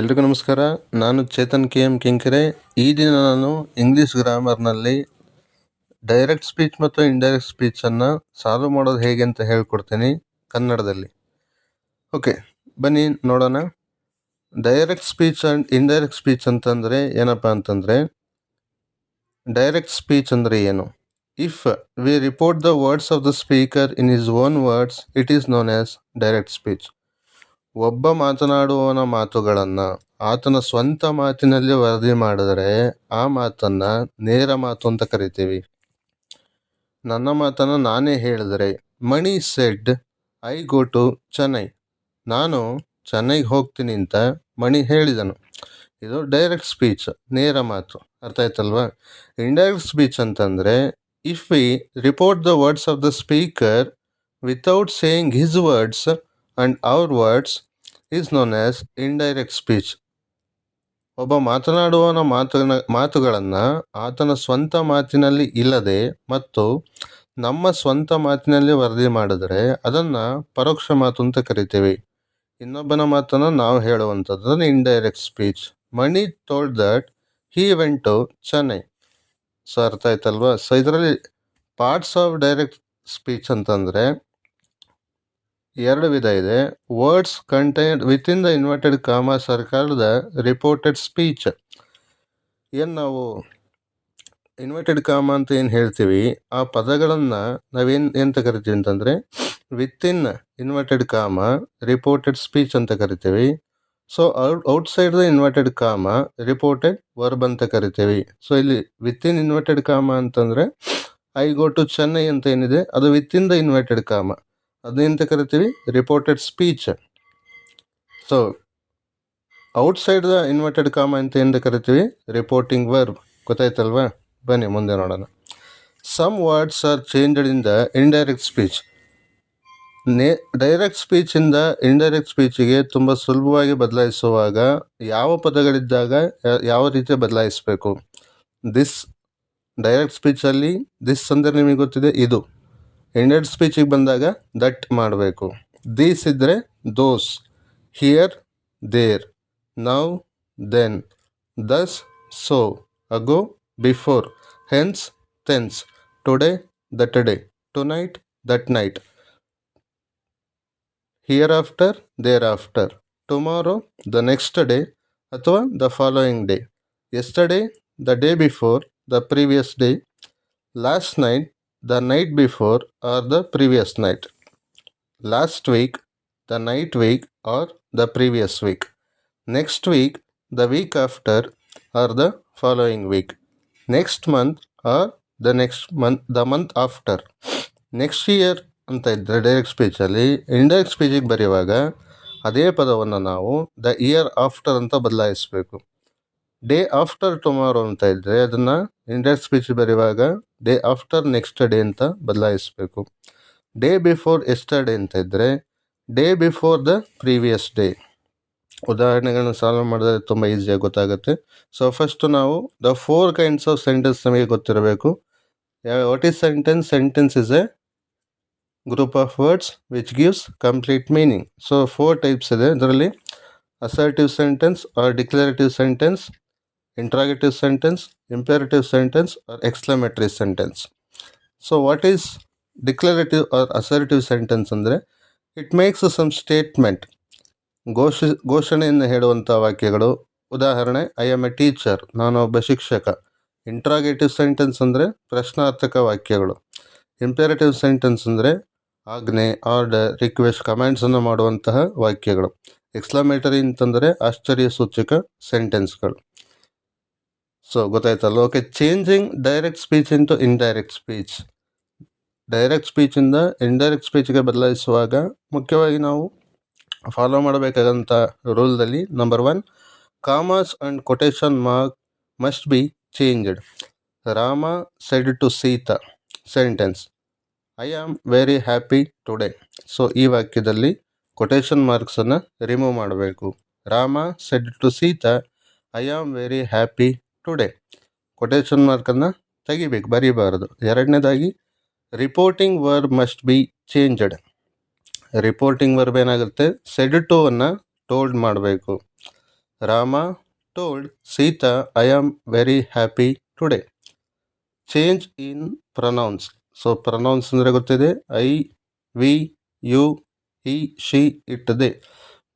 ಎಲ್ರಿಗೂ ನಮಸ್ಕಾರ ನಾನು ಚೇತನ್ ಕೆ ಎಮ್ ಕಿಂಕರೆ ಈ ದಿನ ನಾನು ಇಂಗ್ಲೀಷ್ ಗ್ರಾಮರ್ನಲ್ಲಿ ಡೈರೆಕ್ಟ್ ಸ್ಪೀಚ್ ಮತ್ತು ಇಂಡೈರೆಕ್ಟ್ ಸ್ಪೀಚನ್ನು ಸಾಲ್ವ್ ಮಾಡೋದು ಹೇಗೆ ಅಂತ ಹೇಳ್ಕೊಡ್ತೀನಿ ಕನ್ನಡದಲ್ಲಿ ಓಕೆ ಬನ್ನಿ ನೋಡೋಣ direct speech and indirect speech ಅಂತಂದರೆ ಏನಪ್ಪ ಅಂತಂದರೆ ಡೈರೆಕ್ಟ್ ಸ್ಪೀಚ್ ಅಂದರೆ ಏನು if we report the words of the speaker in his own words it is known as direct speech ಒಬ್ಬ ಮಾತನಾಡುವವನ ಮಾತುಗಳನ್ನು ಆತನ ಸ್ವಂತ ಮಾತಿನಲ್ಲಿ ವರದಿ ಮಾಡಿದರೆ ಆ ಮಾತನ್ನು ನೇರ ಮಾತು ಅಂತ ಕರಿತೀವಿ ನನ್ನ ಮಾತನ್ನು ನಾನೇ ಹೇಳಿದರೆ Mani said I go to Chennai ನಾನು ಚೆನ್ನೈಗೆ ಹೋಗ್ತೀನಿ ಅಂತ ಮಣಿ ಹೇಳಿದನು ಇದು ಡೈರೆಕ್ಟ್ ಸ್ಪೀಚ್ ನೇರ ಮಾತು ಅರ್ಥ ಆಯ್ತಲ್ವಾ ಇಂಡೈರೆಕ್ಟ್ ಸ್ಪೀಚ್ ಅಂತಂದರೆ if we report the words of the speaker without saying his words and our words is known as indirect speech ಒಬ್ಬ ಮಾತನಾಡುವವನ ಮಾತುಗಳ ಮಾತುಗಳನ್ನು ಆತನ ಸ್ವಂತ ಮಾತಿನಲ್ಲಿ ಇಲ್ಲದೆ ಮತ್ತು ನಮ್ಮ ಸ್ವಂತ ಮಾತಿನಲ್ಲಿ ವರದಿ ಮಾಡಿದರೆ ಅದನ್ನು ಪರೋಕ್ಷ ಮಾತು ಅಂತ ಕರಿತೀವಿ ಇನ್ನೊಬ್ಬನ ಮಾತನ್ನು ನಾವು ಹೇಳುವಂಥದ್ದು ಅದನ್ನು indirect speech Mani told that he went to Chennai so ಅರ್ಥ ಆಯ್ತಲ್ವಾ ಸೊ ಇದರಲ್ಲಿ ಪಾರ್ಟ್ಸ್ ಆಫ್ ಡೈರೆಕ್ಟ್ ಸ್ಪೀಚ್ ಅಂತಂದರೆ ಎರಡು ವಿಧ ಇದೆ words within the inverted comma ಸರ್ಕಾರದ ರಿಪೋರ್ಟೆಡ್ ಸ್ಪೀಚ್ ಏನು ನಾವು ಇನ್ವರ್ಟೆಡ್ ಕಾಮ ಅಂತ ಏನು ಹೇಳ್ತೀವಿ ಆ ಪದಗಳನ್ನು ನಾವೇನು ಎಂತ ಕರಿತೀವಿ ಅಂತಂದರೆ within inverted comma reported speech ಅಂತ ಕರಿತೀವಿ so out outside the inverted comma reported verb ಅಂತ ಕರಿತೀವಿ ಸೊ ಇಲ್ಲಿ ಇನ್ ಇನ್ವರ್ಟೆಡ್ ಕಾಮ ಅಂತಂದರೆ ಐ ಗೋ ಟು ಚೆನ್ನೈ ಅಂತ ಏನಿದೆ ಅದು with in the inverted comma ಅದೇಂತ ಕರಿತೀವಿ reported speech so outside the inverted comma ಅಂತ ಏನು ಕರಿತೀವಿ ರಿಪೋರ್ಟಿಂಗ್ ವರ್ಬ್ ಗೊತ್ತಾಯ್ತಲ್ವಾ ಬನ್ನಿ ಮುಂದೆ ನೋಡೋಣ some words are changed in the indirect speech ನೇ ಡೈರೆಕ್ಟ್ ಸ್ಪೀಚಿಂದ ಇಂಡೈರೆಕ್ಟ್ ಸ್ಪೀಚಿಗೆ ತುಂಬ ಸುಲಭವಾಗಿ ಬದಲಾಯಿಸುವಾಗ ಯಾವ ಪದಗಳಿದ್ದಾಗ ಯಾವ ರೀತಿ ಬದಲಾಯಿಸಬೇಕು ದಿಸ್ ಡೈರೆಕ್ಟ್ ಸ್ಪೀಚಲ್ಲಿ ದಿಸ್ ಅಂದರೆ ನಿಮಗೆ ಗೊತ್ತಿದೆ ಇದು ಎಂಡೆಡ್ ಸ್ಪೀಚಿಗೆ ಬಂದಾಗ ದಟ್ ಮಾಡಬೇಕು ದೀಸ್ ಇದ್ದರೆ those here there now then thus so ago before hence thence today that day tonight that night hereafter thereafter tomorrow the next day ಅಥವಾ the following day yesterday the day before the previous day last night the night before or the previous night. Last week, the night week or the previous week. Next week, the week after or the following week. Next month or the month month the month after next year ಅಂತ ಇದ್ದರೆ direct ಸ್ಪೀಚಲ್ಲಿ indirect ಸ್ಪೀಚಿಗೆ ಬರೆಯುವಾಗ ಅದೇ ಪದವನ್ನು ನಾವು the year after ಅಂತ ಬದಲಾಯಿಸಬೇಕು day after tomorrow ಅಂತ ಇದ್ದರೆ ಅದನ್ನು ಇಂಡೆಕ್ಸ್ ಸ್ಪೀಚ್ ಬರೆಯುವಾಗ ಡೇ ಆಫ್ಟರ್ ನೆಕ್ಸ್ಟ್ ಡೇ ಅಂತ ಬದಲಾಯಿಸಬೇಕು ಡೇ ಬಿಫೋರ್ ಎಸ್ಟರ್ ಡೇ ಅಂತ ಇದ್ದರೆ day before the previous day ಉದಾಹರಣೆಗಳನ್ನು ಸಾಲ್ವ್ ಮಾಡಿದ್ರೆ ತುಂಬ ಈಸಿಯಾಗಿ ಗೊತ್ತಾಗುತ್ತೆ ಸೊ ಫಸ್ಟು ನಾವು the four kinds of sentence ನಮಗೆ ಗೊತ್ತಿರಬೇಕು what is sentence sentence is a group of words which gives complete meaning so four types ಇದೆ ಅದರಲ್ಲಿ assertive sentence or declarative sentence interrogative sentence, imperative sentence, or exclamatory sentence. So, what is declarative or assertive sentence ಅಂದರೆ it makes some statement ಘೋಷ ಘೋಷಣೆಯನ್ನು ಹೇಳುವಂಥ ವಾಕ್ಯಗಳು ಉದಾಹರಣೆ I am a teacher ನಾನೊಬ್ಬ ಶಿಕ್ಷಕ ಇಂಟ್ರಾಗೇಟಿವ್ ಸೆಂಟೆನ್ಸ್ ಅಂದರೆ ಪ್ರಶ್ನಾರ್ಥಕ ವಾಕ್ಯಗಳು ಇಂಪೇರೇಟಿವ್ ಸೆಂಟೆನ್ಸ್ ಅಂದರೆ ಆಜ್ಞೆ ಆರ್ಡರ್ ರಿಕ್ವೆಸ್ಟ್ ಕಮೆಂಟ್ಸನ್ನು ಮಾಡುವಂತಹ ವಾಕ್ಯಗಳು ಎಕ್ಸ್ಲಾಮೇಟರಿ ಅಂತಂದರೆ ಆಶ್ಚರ್ಯ ಸೂಚಕ ಸೆಂಟೆನ್ಸ್ಗಳು ಸೊ ಗೊತ್ತಾಯ್ತಲ್ಲ okay changing direct speech into direct speech direct ಸ್ಪೀಚಿಂದ indirect ಸ್ಪೀಚ್ಗೆ ಬದಲಾಯಿಸುವಾಗ ಮುಖ್ಯವಾಗಿ ನಾವು ಫಾಲೋ ಮಾಡಬೇಕಾದಂಥ ರೂಲ್ದಲ್ಲಿ number one commas and quotation mark must be changed Rama said to Sita sentence I am very happy today so ಈ ವಾಕ್ಯದಲ್ಲಿ quotation ಮಾರ್ಕ್ಸನ್ನು remove ಮಾಡಬೇಕು Rama said to Sita I am very happy today quotation ಮಾರ್ಕನ್ನು ತೆಗಿಬೇಕು ಬರೀಬಾರದು ಎರಡನೇದಾಗಿ reporting verb must be changed reporting verb ಏನಾಗುತ್ತೆ said ಟೋವನ್ನು told ಮಾಡಬೇಕು Rama told Sita I am very happy today change in pronouns so pronouns ಅಂದರೆ ಗೊತ್ತಿದೆ I we you he she ಇಟ್ಟದೆ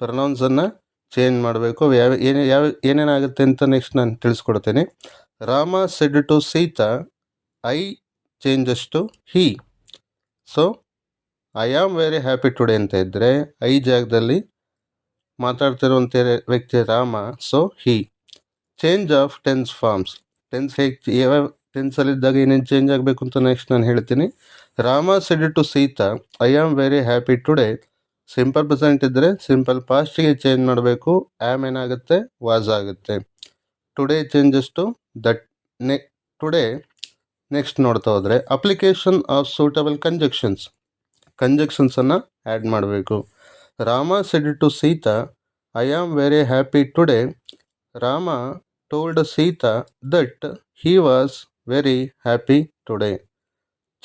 ಪ್ರನೌನ್ಸನ್ನು change ಮಾಡಬೇಕು ಯಾವ ಏನು ಯಾವ ಏನೇನಾಗುತ್ತೆ ಅಂತ ನೆಕ್ಸ್ಟ್ ನಾನು ತಿಳಿಸ್ಕೊಡ್ತೇನೆ Rama said to Sita I changes to he so I am very happy today ಅಂತ ಇದ್ದರೆ ಐ ಜಾಗದಲ್ಲಿ ಮಾತಾಡ್ತಿರುವಂಥ ವ್ಯಕ್ತಿ Rama so he change of tense forms tense ಹೇಗೆ ಯಾವ ಟೆನ್ಸಲ್ಲಿದ್ದಾಗ ಏನೇನು ಚೇಂಜ್ ಆಗಬೇಕು ಅಂತ ನೆಕ್ಸ್ಟ್ ನಾನು ಹೇಳ್ತೀನಿ Rama said to Sita I am very happy today simple present ಇದ್ದರೆ ಸಿಂಪಲ್ ಪಾಸ್ಟಿಗೆ ಚೇಂಜ್ ಮಾಡಬೇಕು ಆ್ಯಮ್ ಏನಾಗುತ್ತೆ ವಾಸ್ ಆಗುತ್ತೆ ಟುಡೇ ಚೇಂಜಸ್ ಟು ದಟ್ ನೆ ಟುಡೇ ನೆಕ್ಸ್ಟ್ ನೋಡ್ತಾ ಹೋದರೆ ಅಪ್ಲಿಕೇಶನ್ ಆಫ್ ಸೂಟಬಲ್ ಕಂಜಕ್ಷನ್ಸ್ ಕಂಜಕ್ಷನ್ಸನ್ನು ಆ್ಯಡ್ ಮಾಡಬೇಕು Rama said to Sita I am very happy today Rama told Sita that he was very happy today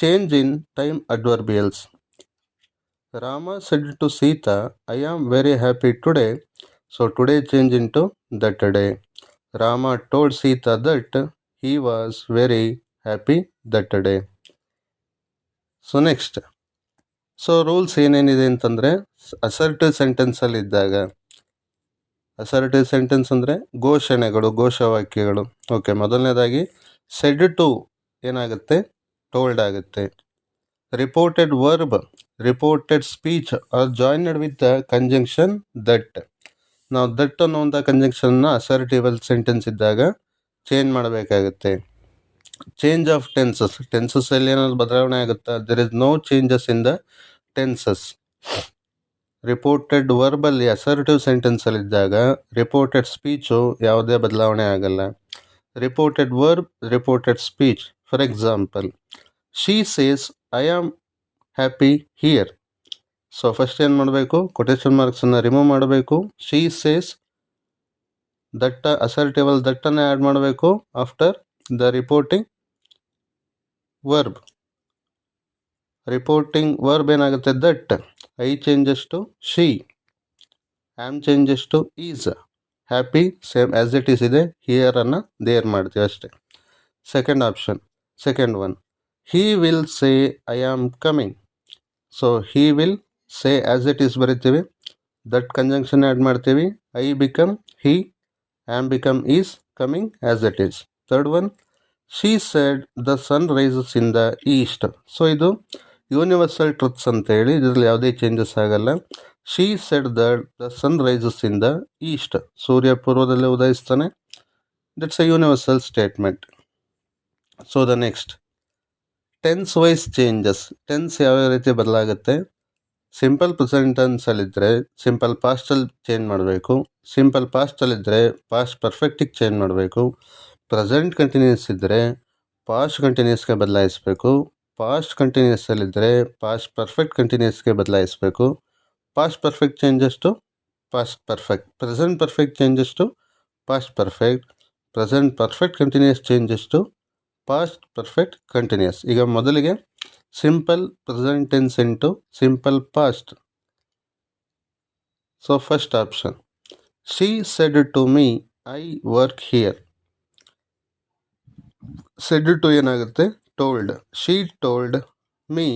change in time adverbials Rama said to Sita, I am very happy today. So today change into that day. Rama told Sita that he was very happy that day. So next. So rules e n e n e Assertive sentence al i Assertive sentence andre. i d d d a g. Ghosh e n Said to. E n Told a Reported verb. Reported speech are joined with the conjunction that ನಾವು that ಅನ್ನುವಂಥ ಕಂಜಂಕ್ಷನ್ನ ಅಸರ್ಟಿವಲ್ sentence ಇದ್ದಾಗ change ಮಾಡಬೇಕಾಗುತ್ತೆ change of tenses ಟೆನ್ಸಸ್ಸಲ್ಲಿ ಏನಾದ್ರು ಬದಲಾವಣೆ ಆಗುತ್ತಾ there is no changes in the tenses reported ವರ್ಬಲ್ಲಿ assertive ಸೆಂಟೆನ್ಸಲ್ಲಿದ್ದಾಗ ರಿಪೋರ್ಟೆಡ್ ಸ್ಪೀಚು ಯಾವುದೇ ಬದಲಾವಣೆ ಆಗಲ್ಲ reported verb reported speech for example she says I am happy here so first ಏನು ಮಾಡಬೇಕು ಕೊಟೇಶನ್ ಮಾರ್ಕ್ಸನ್ನು ರಿಮೂವ್ ಮಾಡಬೇಕು ಶೀ ಸೇಸ್ ದಟ್ಟ ಅಸರ್ಟೇಬಲ್ ದಟ್ಟನ್ನು ಆ್ಯಡ್ ಮಾಡಬೇಕು after the reporting verb reporting verb ಏನಾಗುತ್ತೆ that I changes to she am changes to is happy same as it is ಇದೆ ಹಿಯರನ್ನು ದೇರ್ ಮಾಡ್ತೀವಿ ಅಷ್ಟೇ second option second one he will say I am coming so he will say as it is ಬರೀತೀವಿ that conjunction add ಮಾಡ್ತೀವಿ I become he am become is coming as it is third one she said the sun rises in the east so ಇದು universal truths ಅಂತ ಹೇಳಿ ಇದರಲ್ಲಿ ಯಾವುದೇ changes ಆಗಲ್ಲ she said the the sun rises in the east ಸೂರ್ಯ ಪೂರ್ವದಲ್ಲೇ ಉದಯಿಸ್ತಾನೆ that's a universal statement so the next tense wise changes tense ಯಾವ ರೀತಿ ಬದಲಾಗುತ್ತೆ ಸಿಂಪಲ್ ಪ್ರೆಸೆಂಟನ್ಸಲ್ಲಿದ್ದರೆ ಸಿಂಪಲ್ ಪಾಸ್ಟಲ್ಲಿ ಚೇಂಜ್ ಮಾಡಬೇಕು ಸಿಂಪಲ್ ಪಾಸ್ಟಲ್ಲಿದ್ದರೆ ಪಾಸ್ಟ್ ಪರ್ಫೆಕ್ಟಿಗೆ ಚೇಂಜ್ ಮಾಡಬೇಕು ಪ್ರೆಸೆಂಟ್ ಕಂಟಿನ್ಯೂಸ್ ಇದ್ದರೆ ಪಾಸ್ಟ್ ಕಂಟಿನ್ಯೂಸ್ಗೆ ಬದಲಾಯಿಸಬೇಕು ಪಾಸ್ಟ್ ಕಂಟಿನ್ಯೂಸಲ್ಲಿದ್ದರೆ ಪಾಸ್ಟ್ ಪರ್ಫೆಕ್ಟ್ ಕಂಟಿನ್ಯೂಸ್ಗೆ ಬದಲಾಯಿಸಬೇಕು past perfect changes to past perfect present perfect changes to past perfect present perfect continuous changes to past perfect continuous ಈಗ ಮೊದಲಿಗೆ simple present tense in into simple past so first option she said to me I work here said to ಏನಾಗುತ್ತೆ told she told me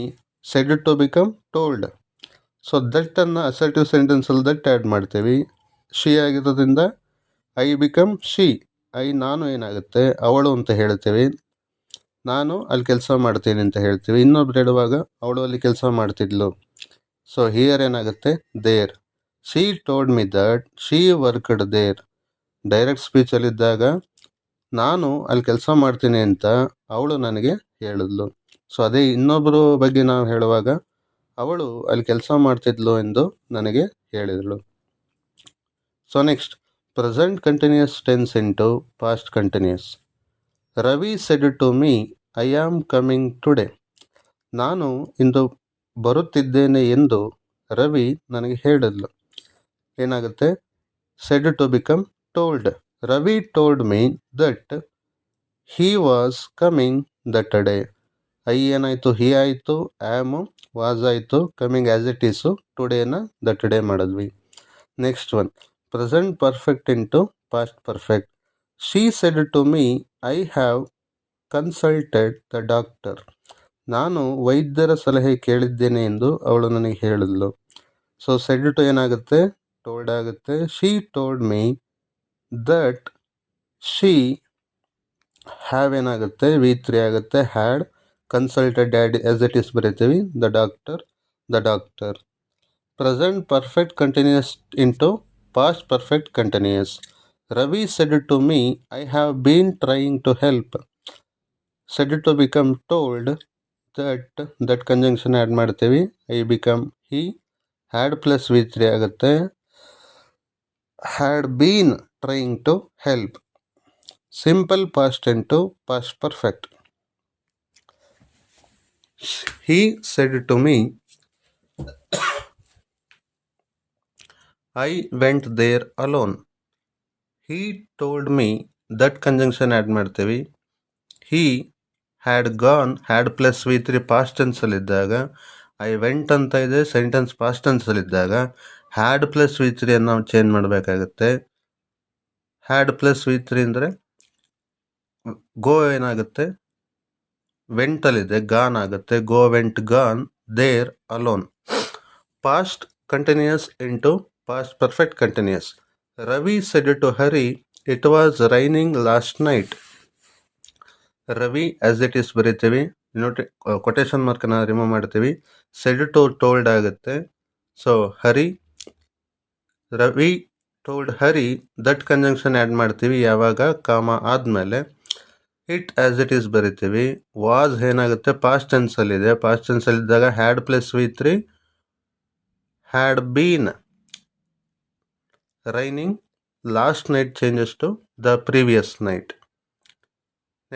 said to become told so ದಟ್ಟನ್ನು assertive ಸೆಂಟೆನ್ಸಲ್ಲಿ that add ಮಾಡ್ತೀವಿ she ಆಗಿರೋದ್ರಿಂದ I become she I ನಾನು ಏನಾಗುತ್ತೆ ಅವಳು ಅಂತ ಹೇಳ್ತೀವಿ ನಾನು ಅಲ್ಲಿ ಕೆಲಸ ಮಾಡ್ತೀನಿ ಅಂತ ಹೇಳ್ತೀವಿ ಇನ್ನೊಬ್ರು ಹೇಳುವಾಗ ಅವಳು ಅಲ್ಲಿ ಕೆಲಸ ಮಾಡ್ತಿದ್ಲು ಸೊ ಹಿಯರ್ ಏನಾಗುತ್ತೆ there she told me that she worked there direct ಸ್ಪೀಚಲ್ಲಿದ್ದಾಗ ನಾನು ಅಲ್ಲಿ ಕೆಲಸ ಮಾಡ್ತೀನಿ ಅಂತ ಅವಳು ನನಗೆ ಹೇಳಿದ್ಲು ಸೊ ಅದೇ ಇನ್ನೊಬ್ಬರ ಬಗ್ಗೆ ನಾವು ಹೇಳುವಾಗ ಅವಳು ಅಲ್ಲಿ ಕೆಲಸ ಮಾಡ್ತಿದ್ಲು ಎಂದು ನನಗೆ ಹೇಳಿದಳು so next present continuous tense into past continuous Ravi said to me I am coming today ನಾನು ಇಂದು ಬರುತ್ತಿದ್ದೇನೆ ಎಂದು ರವಿ ನನಗೆ ಹೇಳಿದ್ಲು ಏನಾಗುತ್ತೆ said to become told Ravi told me that he was coming that day I ಏನಾಯಿತು ಹೀ ಆಯಿತು am was ಆಯಿತು ಕಮಿಂಗ್ ಆ್ಯಸ್ ಇಟ್ ಈಸು ಟುಡೇನ ದಟ್ ಡೇ ಮಾಡಿದ್ವಿ next one present perfect into past perfect she said to me I have consulted the doctor ನಾನು ವೈದ್ಯರ ಸಲಹೆ ಕೇಳಿದ್ದೇನೆ ಎಂದು ಅವಳು ನನಗೆ ಹೇಳಿದ್ಲು ಸೊ ಸೆಡ್ ಟು ಏನಾಗುತ್ತೆ ಟೋಲ್ಡ್ ಆಗುತ್ತೆ she told me that she have ಏನಾಗುತ್ತೆ ವಿ ತ್ರೀ ಆಗುತ್ತೆ had consulted daddy as it is ಬರೀತೀವಿ the doctor the doctor present perfect continuous into past perfect continuous Ravi said to me, I have been trying to help. Said to become told that that conjunction add ಮಾಡ್ತೀವಿ I become he had plus V three ಆಗುತ್ತೆ had been trying to help simple past past to past perfect he said to me I went there alone he told me that conjunction add ಮಾಡ್ತೀವಿ he had gone had plus V three past ಇದ್ದಾಗ I went ಅಂತ ಇದೆ sentence past ಇದ್ದಾಗ had plus V ತ್ರೀಯನ್ನು ನಾವು change ಮಾಡಬೇಕಾಗತ್ತೆ had plus V three ಅಂದರೆ go ಏನಾಗುತ್ತೆ ವೆಂಟಲ್ಲಿದೆ ಗಾನ್ ಆಗುತ್ತೆ go went gone there alone past continuous into past perfect continuous Ravi said to Hari it was raining last night Ravi as it is ಬರಿತೀವಿ ನೋಟಿ quotation ನಾವು remove ಮಾಡ್ತೀವಿ said to told ಆಗುತ್ತೆ so Hari Ravi told Hari that conjunction add ಮಾಡ್ತೀವಿ ಯಾವಾಗ comma ಆದಮೇಲೆ it as it is ಬರಿತೀವಿ was ಏನಾಗುತ್ತೆ ಪಾಸ್ಟ್ ಟೆನ್ಸಲ್ಲಿದೆ past ಟೆನ್ಸಲ್ಲಿದ್ದಾಗ had plus V three had been raining last night changes to the previous night.